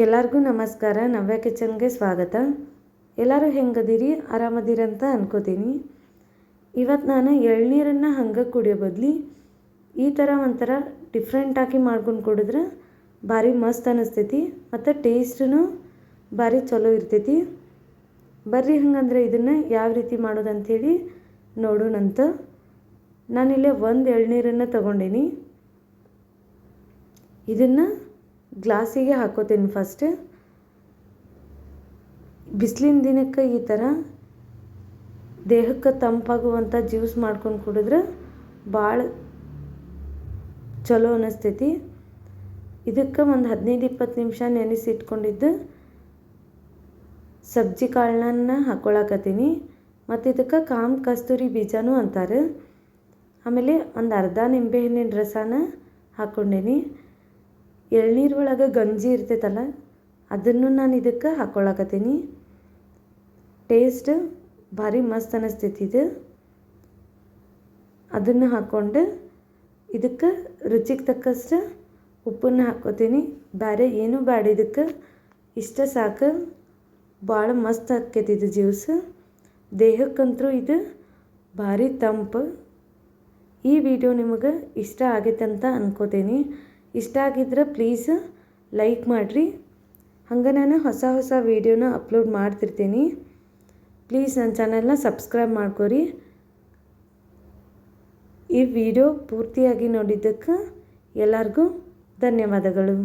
ಎಲ್ಲರಿಗೂ ನಮಸ್ಕಾರ. ನವ್ಯ ಕಿಚನ್ಗೆ ಸ್ವಾಗತ. ಎಲ್ಲರೂ ಹೆಂಗದಿರಿ? ಆರಾಮದಿರಂತ ಅನ್ಕೋತೀನಿ. ಇವತ್ತು ನಾನು ಎಳ್ನೀರನ್ನು ಹಂಗೆ ಕುಡಿಯೋ ಬದಲಿ ಈ ಥರ ಒಂಥರ ಡಿಫ್ರೆಂಟಾಗಿ ಮಾಡ್ಕೊಂಡು ಕುಡಿದ್ರೆ ಭಾರಿ ಮಸ್ತ್ ಅನ್ನಿಸ್ತೈತಿ ಮತ್ತು ಟೇಸ್ಟೂ ಭಾರಿ ಚಲೋ ಇರ್ತೈತಿ. ಬರ್ರಿ ಹಂಗಂದ್ರೆ ಇದನ್ನು ಯಾವ ರೀತಿ ಮಾಡೋದಂಥೇಳಿ ನೋಡೋಣಂತ. ನಾನಿಲ್ಲೇ ಒಂದು ಎಳ್ನೀರನ್ನು ತೊಗೊಂಡೀನಿ. ಇದನ್ನು ಗ್ಲಾಸಿಗೆ ಹಾಕೋತೀನಿ ಫಸ್ಟ್ ಬಿಸಿಲಿನ ದಿನಕ್ಕೆ ಈ ಥರ ದೇಹಕ್ಕೆ ತಂಪಾಗುವಂಥ ಜ್ಯೂಸ್ ಮಾಡ್ಕೊಂಡು ಕುಡಿದ್ರೆ ಭಾಳ ಚಲೋ ಅನ್ನಿಸ್ತೈತಿ ಇದಕ್ಕೆ ಒಂದು ಹದಿನೈದು ಇಪ್ಪತ್ತು ನಿಮಿಷ ನೆನೆಸಿಟ್ಕೊಂಡಿದ್ದು ಸಬ್ಜಿ ಕಾಳನ್ನ ಹಾಕ್ಕೊಳಕತ್ತೀನಿ ಮತ್ತು ಇದಕ್ಕೆ ಕಾಮ್ ಕಸ್ತೂರಿ ಬೀಜನೂ ಅಂತಾರೆ. ಆಮೇಲೆ ಒಂದು ಅರ್ಧ ನಿಂಬೆಹಣ್ಣಿನ ರಸನ ಹಾಕ್ಕೊಂಡೀನಿ ಎಳ್ನೀರು ಒಳಗೆ ಗಂಜಿ ಇರ್ತೈತಲ್ಲ, ಅದನ್ನು ನಾನು ಇದಕ್ಕೆ ಹಾಕ್ಕೊಳ್ಳಕತ್ತೀನಿ ಟೇಸ್ಟ್ ಭಾರಿ ಮಸ್ತ್ ಅನ್ನಿಸ್ತೈತಿ ಇದು. ಅದನ್ನು ಹಾಕ್ಕೊಂಡು ಇದಕ್ಕೆ ರುಚಿಗೆ ತಕ್ಕಷ್ಟು ಉಪ್ಪನ್ನು ಹಾಕ್ಕೋತೀನಿ ಬೇರೆ ಏನೂ ಬೇಡ ಇದಕ್ಕೆ. ಇಷ್ಟ ಸಾಕು. ಭಾಳ ಮಸ್ತ್ ಆಕೈತಿ ಇದು ಜ್ಯೂಸ್. ದೇಹಕ್ಕಂತೂ ಇದು ಭಾರಿ ತಂಪು. ಈ ವಿಡಿಯೋ ನಿಮಗೆ ಇಷ್ಟ ಆಗೈತೆ ಅಂತ ಅನ್ಕೋತೀನಿ. ಇಷ್ಟ ಆಗಿದ್ರೆ ಪ್ಲೀಸ್ ಲೈಕ್ ಮಾಡಿರಿ. ಹಂಗೆ ನಾನು ಹೊಸ ಹೊಸ ವೀಡಿಯೋನ ಅಪ್ಲೋಡ್ ಮಾಡ್ತಿರ್ತೀನಿ. ಪ್ಲೀಸ್ ನನ್ನ ಚಾನಲ್ನ ಸಬ್ಸ್ಕ್ರೈಬ್ ಮಾಡ್ಕೊರಿ. ಈ ವಿಡಿಯೋ ಪೂರ್ತಿಯಾಗಿ ನೋಡಿದ್ದಕ್ಕೆ ಎಲ್ಲರಿಗೂ ಧನ್ಯವಾದಗಳು.